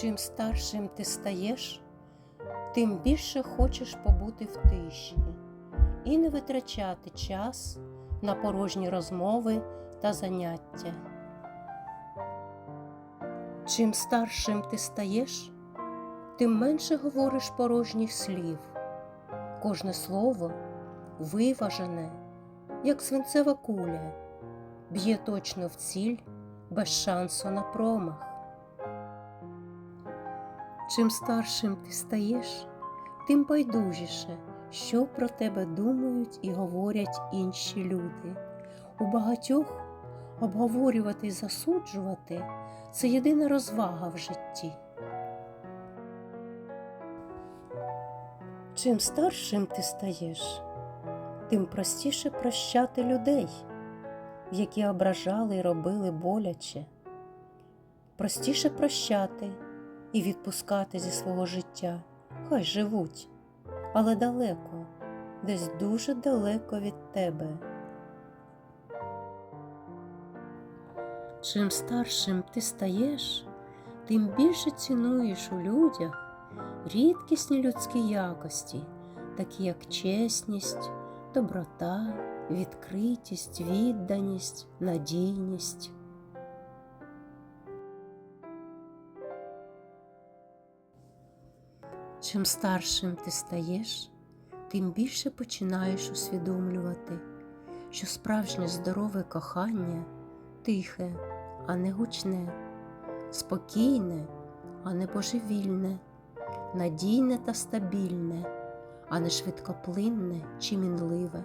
Чим старшим ти стаєш, тим більше хочеш побути в тиші і не витрачати час на порожні розмови та заняття. Чим старшим ти стаєш, тим менше говориш порожніх слів. Кожне слово виважене, як свинцева куля, б'є точно в ціль без шансу на промах. Чим старшим ти стаєш, тим байдужіше, що про тебе думають і говорять інші люди. У багатьох обговорювати і засуджувати це єдина розвага в житті. Чим старшим ти стаєш, тим простіше прощати людей, які ображали і робили боляче. Простіше прощати і відпускати зі свого життя. Хай живуть, але далеко, десь дуже далеко від тебе. Чим старшим ти стаєш, тим більше цінуєш у людях рідкісні людські якості, такі як чесність, доброта, відкритість, відданість, надійність. Чим старшим ти стаєш, тим більше починаєш усвідомлювати, що справжнє здорове кохання тихе, а не гучне, спокійне, а не божевільне, надійне та стабільне, а не швидкоплинне чи мінливе.